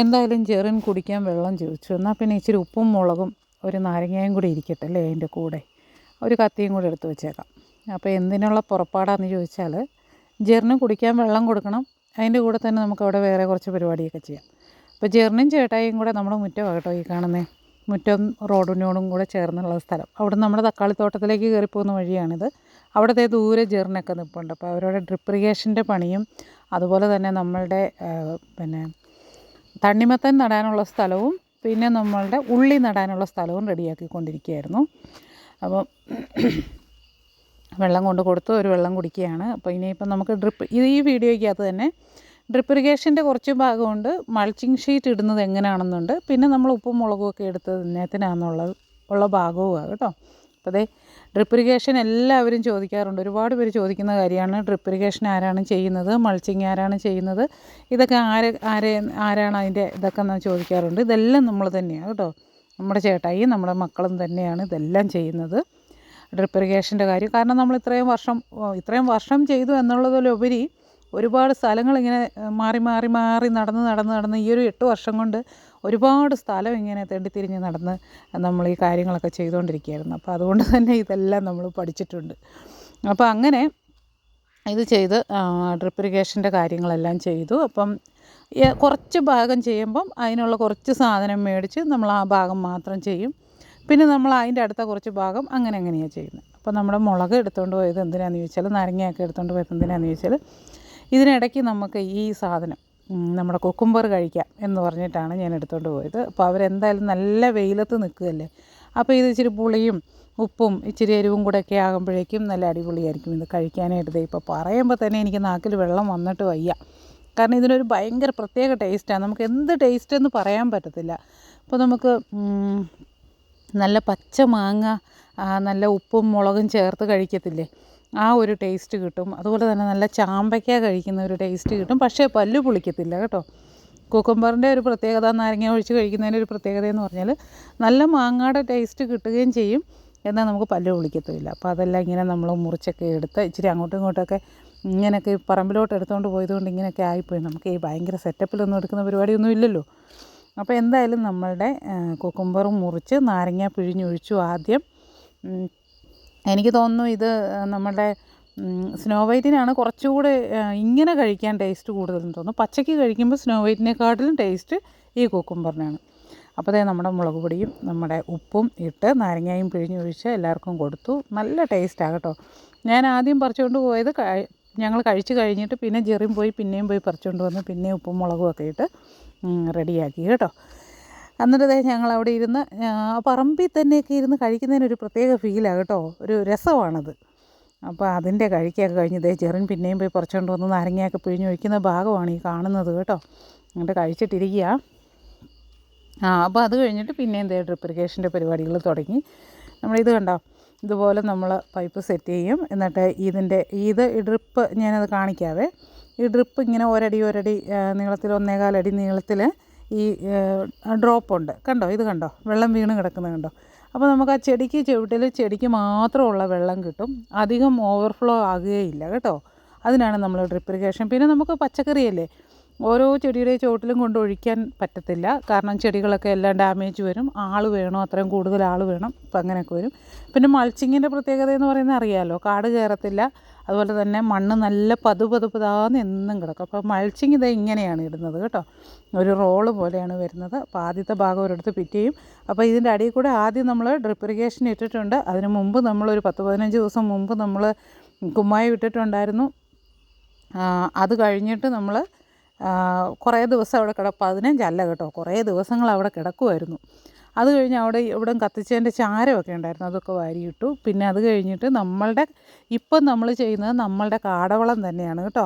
എന്തായാലും ചെറിൻ കുടിക്കാൻ വെള്ളം ചോദിച്ചു. എന്നാൽ പിന്നെ ഇച്ചിരി ഉപ്പും മുളകും ഒരു നാരങ്ങയും കൂടി ഇരിക്കട്ടെ അല്ലേ അതിന്റെ കൂടെ. ഒരു കത്തിയും കൂടി എടുത്ത് വെച്ചേക്കാം. അപ്പോൾ എന്തിനുള്ള പുറപ്പാടാന്ന് ചോദിച്ചാൽ ജെറിന് കുടിക്കാൻ വെള്ളം കൊടുക്കണം. അതിന്റെ കൂടെ തന്നെ നമുക്ക് അവിടെ വേറെ കുറച്ച് പരിപാടിയൊക്കെ ചെയ്യാം. അപ്പോൾ ജെറിനും ചേട്ടായിയും കൂടെ നമ്മുടെ മുറ്റം കേട്ടോ ഈ കാണുന്നത് മുറ്റം റോഡിനോടും കൂടെ ചേർന്നുള്ള സ്ഥലം. അവിടെ നമ്മുടെ തക്കാളിത്തോട്ടത്തിലേക്ക് കയറിപ്പോകുന്ന വഴിയാണിത്. അവിടുത്തെ ദൂരെ ജെറിനൊക്കെ നിൽപ്പുണ്ട് അപ്പോൾ അവരുടെ ഡ്രിപ്പ് പണിയും അതുപോലെ തന്നെ നമ്മളുടെ പിന്നെ തണ്ണിമത്തൻ നടാനുള്ള സ്ഥലവും പിന്നെ നമ്മളുടെ ഉള്ളി നടാനുള്ള സ്ഥലവും റെഡിയാക്കിക്കൊണ്ടിരിക്കുകയായിരുന്നു. അപ്പം വെള്ളം കൊണ്ട് കൊടുത്തു ഒരു വെള്ളം കുടിക്കുകയാണ്. അപ്പോൾ ഇനിയിപ്പം നമുക്ക് ഡ്രിപ്പ് ഇത് ഈ വീഡിയോയ്ക്കകത്ത് തന്നെ ഡ്രിപ്പ് ഇറിഗേഷന്റെ കുറച്ച് ഭാഗമുണ്ട്. മൾച്ചിങ് ഷീറ്റ് ഇടുന്നത് എങ്ങനെയാണെന്നുണ്ട് പിന്നെ നമ്മൾ ഉപ്പും മുളകും ഒക്കെ എടുത്തത് എന്നത്തിനാണെന്നുള്ളത് ഉള്ള ഭാഗവുമാണ് കേട്ടോ. അപ്പോൾ അതേ ഡ്രിപ്പ് ഇറിഗേഷൻ എല്ലാവരും ചോദിക്കാറുണ്ട്. ഒരുപാട് പേര് ചോദിക്കുന്ന കാര്യമാണ്. ഡ്രിപ്പ് ഇറിഗേഷൻ ആരാണ് ചെയ്യുന്നത്? മൾച്ചിങ് ആരാണ് ചെയ്യുന്നത്? ഇതൊക്കെ ആര് ആരെ ആരാണ് അതിന്റെ ഇതൊക്കെ എന്ന് ചോദിക്കാറുണ്ട്. ഇതെല്ലാം നമ്മൾ തന്നെയാണ് കേട്ടോ. നമ്മുടെ ചേട്ടായി നമ്മുടെ മക്കളും തന്നെയാണ് ഇതെല്ലാം ചെയ്യുന്നത്. ഡ്രിപ്പ് ഇറിഗേഷന്റെ കാര്യം. കാരണം നമ്മൾ ഇത്രയും വർഷം ഇത്രയും വർഷം ചെയ്തു എന്നുള്ളതിലുപരി ഒരുപാട് സ്ഥലങ്ങൾ ഇങ്ങനെ മാറി മാറി മാറി നടന്ന് നടന്ന് നടന്ന് ഈ ഒരു എട്ട് വർഷം കൊണ്ട് ഒരുപാട് സ്ഥലം ഇങ്ങനെ തെണ്ടിത്തിരിഞ്ഞ് നടന്ന് നമ്മൾ ഈ കാര്യങ്ങളൊക്കെ ചെയ്തുകൊണ്ടിരിക്കുകയായിരുന്നു. അപ്പോൾ അതുകൊണ്ട് തന്നെ ഇതെല്ലാം നമ്മൾ പഠിച്ചിട്ടുണ്ട്. അപ്പോൾ അങ്ങനെ ഇത് ചെയ്ത് ഡ്രിപ്പ് ഇറിഗേഷന്റെ കാര്യങ്ങളെല്ലാം ചെയ്തു. അപ്പം കുറച്ച് ഭാഗം ചെയ്യുമ്പം അതിനുള്ള കുറച്ച് സാധനം മേടിച്ച് നമ്മൾ ആ ഭാഗം മാത്രം ചെയ്യും. പിന്നെ നമ്മൾ അതിന്റെ അടുത്ത കുറച്ച് ഭാഗം അങ്ങനെ അങ്ങനെയാണ് ചെയ്യുന്നത്? അപ്പോൾ നമ്മുടെ മുളക് എടുത്തുകൊണ്ട് പോയത് എന്തിനാണെന്ന് ചോദിച്ചാൽ നാരങ്ങയൊക്കെ എടുത്തുകൊണ്ട് പോയത് എന്തിനാണെന്ന് ചോദിച്ചാൽ ഇതിനിടയ്ക്ക് നമുക്ക് ഈ സാധനം നമ്മുടെ കുക്കുംബർ കഴിക്കാം എന്ന് പറഞ്ഞിട്ടാണ് ഞാൻ എടുത്തുകൊണ്ട് പോയത്. അപ്പോൾ അവരെന്തായാലും നല്ല വെയിലത്ത് നിൽക്കുകയല്ലേ? അപ്പോൾ ഇത് ഇച്ചിരി പുളിയും ഉപ്പും ഇച്ചിരി എരിവും കൂടെ ഒക്കെ ആകുമ്പോഴേക്കും നല്ല അടിപൊളിയായിരിക്കും ഇത് കഴിക്കാനായിട്ട്. ഇപ്പോൾ പറയുമ്പോൾ തന്നെ എനിക്ക് നാക്കിൽ വെള്ളം വന്നിട്ട് വയ്യ. കാരണം ഇതിനൊരു ഭയങ്കര പ്രത്യേക ടേസ്റ്റാണ്. നമുക്ക് എന്ത് ടേസ്റ്റ് എന്ന് പറയാൻ പറ്റത്തില്ല. അപ്പോൾ നമുക്ക് നല്ല പച്ച മാങ്ങ നല്ല ഉപ്പും മുളകും ചേർത്ത് കഴിക്കത്തില്ലേ? ആ ഒരു ടേസ്റ്റ് കിട്ടും. അതുപോലെ തന്നെ നല്ല ചാമ്പയ്ക്ക കഴിക്കുന്ന ഒരു ടേസ്റ്റ് കിട്ടും. പക്ഷേ പല്ലു പുളിക്കത്തില്ല കേട്ടോ. കുക്കുംബറിന്റെ ഒരു പ്രത്യേകത നാരങ്ങ ഒഴിച്ച് കഴിക്കുന്നതിന്റെ ഒരു പ്രത്യേകത എന്ന് പറഞ്ഞാൽ നല്ല മാങ്ങയുടെ ടേസ്റ്റ് കിട്ടുകയും ചെയ്യും. എന്നാൽ നമുക്ക് പല്ല് പുളിക്കത്തുമില്ല അപ്പോൾ അതെല്ലാം ഇങ്ങനെ നമ്മൾ മുറിച്ചൊക്കെ എടുത്ത് ഇച്ചിരി അങ്ങോട്ടും ഇങ്ങോട്ടൊക്കെ ഇങ്ങനെയൊക്കെ പറമ്പിലോട്ട് എടുത്തുകൊണ്ട് പോയതുകൊണ്ട് ഇങ്ങനെയൊക്കെ ആയിപ്പോയി. നമുക്ക് ഈ ഭയങ്കര സെറ്റപ്പിലൊന്നും എടുക്കുന്ന പരിപാടിയൊന്നും ഇല്ലല്ലോ. അപ്പോൾ എന്തായാലും നമ്മളുടെ കുക്കുംബറും മുറിച്ച് നാരങ്ങ പിഴിഞ്ഞൊഴിച്ചു ആദ്യം. എനിക്ക് തോന്നുന്നു ഇത് നമ്മുടെ സ്നോ വൈറ്റിനാണ് കുറച്ചുകൂടെ ഇങ്ങനെ കഴിക്കാൻ ടേസ്റ്റ് കൂടുതലെന്ന് തോന്നുന്നു. പച്ചയ്ക്ക് കഴിക്കുമ്പോൾ സ്നോ വൈറ്റിനെക്കാട്ടിലും ടേസ്റ്റ് ഈ കുക്കുംബറിനാണ് അപ്പോൾ അതേ നമ്മുടെ മുളക് പൊടിയും നമ്മുടെ ഉപ്പും ഇട്ട് നാരങ്ങയും പിഴിഞ്ഞൊഴിച്ച് എല്ലാവർക്കും കൊടുത്തു. നല്ല ടേസ്റ്റാണ് കേട്ടോ. ഞാൻ ആദ്യം പറിച്ചുകൊണ്ട് പോയത് ഞങ്ങൾ കഴിച്ച് കഴിഞ്ഞിട്ട് പിന്നെ ജെറിയും പോയി പിന്നെയും പോയി പറിച്ചുകൊണ്ട് വന്ന് പിന്നെയും ഉപ്പും മുളകും ഒക്കെ ഇട്ട് റെഡിയാക്കി കേട്ടോ. എന്നിട്ട് ഞങ്ങൾ അവിടെ ഇരുന്ന് പറമ്പിൽ തന്നെയൊക്കെ ഇരുന്ന് കഴിക്കുന്നതിനൊരു പ്രത്യേക ഫീലാണ് കേട്ടോ. ഒരു രസമാണത്. അപ്പോൾ അതിന്റെ കഴിക്കൊക്കെ കഴിഞ്ഞ് ദേ ചെറിൻ പിന്നെയും പോയി പറിച്ചുകൊണ്ട് വന്ന് നാരങ്ങയൊക്കെ പിഴിഞ്ഞ് ഒഴിക്കുന്ന ഭാഗമാണ് ഈ കാണുന്നത് കേട്ടോ. എന്നിട്ട് കഴിച്ചിട്ടിരിക്കുക ആ അപ്പോൾ അത് കഴിഞ്ഞിട്ട് പിന്നെ എന്തേ ഡ്രിപ്പ് ഇറിഗേഷന്റെ പരിപാടികൾ തുടങ്ങി. നമ്മളിത് കണ്ടോ? ഇതുപോലെ നമ്മൾ പൈപ്പ് സെറ്റ് ചെയ്യും. എന്നിട്ട് ഇതിന്റെ ഇത് ഡ്രിപ്പ് ഞാനത് കാണിക്കാവേ. ഈ ഡ്രിപ്പ് ഇങ്ങനെ ഒരടി ഒരടി നീളത്തിൽ ഒന്നേകാലടി നീളത്തിൽ ഈ ഡ്രോപ്പുണ്ട്. കണ്ടോ? ഇത് കണ്ടോ? വെള്ളം വീണ് കിടക്കുന്നത് കണ്ടോ? അപ്പോൾ നമുക്ക് ആ ചെടിക്ക് ചുവട്ടിൽ ചെടിക്ക് മാത്രമുള്ള വെള്ളം കിട്ടും. അധികം ഓവർഫ്ലോ ആകുകയില്ല കേട്ടോ. അതിനാണ് നമ്മൾ ഡ്രിപ്പ് ഇറിഗേഷൻ പിന്നെ നമുക്ക് പച്ചക്കറിയല്ലേ? ഓരോ ചെടിയുടെ ചുവട്ടിലും കൊണ്ട് ഒഴിക്കാൻ പറ്റത്തില്ല. കാരണം ചെടികളൊക്കെ എല്ലാം ഡാമേജ് വരും. ആൾ വേണം അത്രയും കൂടുതൽ ആൾ വേണം. അപ്പം അങ്ങനെയൊക്കെ വരും. പിന്നെ മൾച്ചിങ്ങിന്റെ പ്രത്യേകത എന്ന് പറയുന്നത് അറിയാമല്ലോ കാട് കയറത്തില്ല. അതുപോലെ തന്നെ മണ്ണ് നല്ല പതു പതു പതാന്ന് എന്നും കിടക്കും. അപ്പോൾ മൾച്ചിങ് ഇത് ഇങ്ങനെയാണ് ഇടുന്നത് കേട്ടോ. ഒരു റോൾ പോലെയാണ് വരുന്നത്. അപ്പോൾ ആദ്യത്തെ ഭാഗം ഒരിടത്ത് പിറ്റ് ചെയ്യും. അപ്പോൾ ഇതിന്റെ അടിയിൽ കൂടെ ആദ്യം നമ്മൾ ഡ്രിപ്പ് ഇറിഗേഷൻ ഇട്ടിട്ടുണ്ട്. അതിന് മുമ്പ് ഒരു പത്ത് പതിനഞ്ച് ദിവസം മുമ്പ് നമ്മൾ കുമ്മായി ഇട്ടിട്ടുണ്ടായിരുന്നു. അത് കഴിഞ്ഞിട്ട് നമ്മൾ കുറേ ദിവസം അവിടെ കിട പതിനഞ്ചല്ല കേട്ടോ കുറേ ദിവസങ്ങൾ അവിടെ കിടക്കുമായിരുന്നു അത് കഴിഞ്ഞ് അവിടെ ഇവിടെ കത്തിച്ചതിന്റെ ചാരമൊക്കെ ഉണ്ടായിരുന്നു അതൊക്കെ വാരിയിട്ടു. പിന്നെ അത് കഴിഞ്ഞിട്ട് നമ്മളുടെ ഇപ്പം നമ്മൾ ചെയ്യുന്നത് നമ്മളുടെ കാടവളം തന്നെയാണ് കേട്ടോ.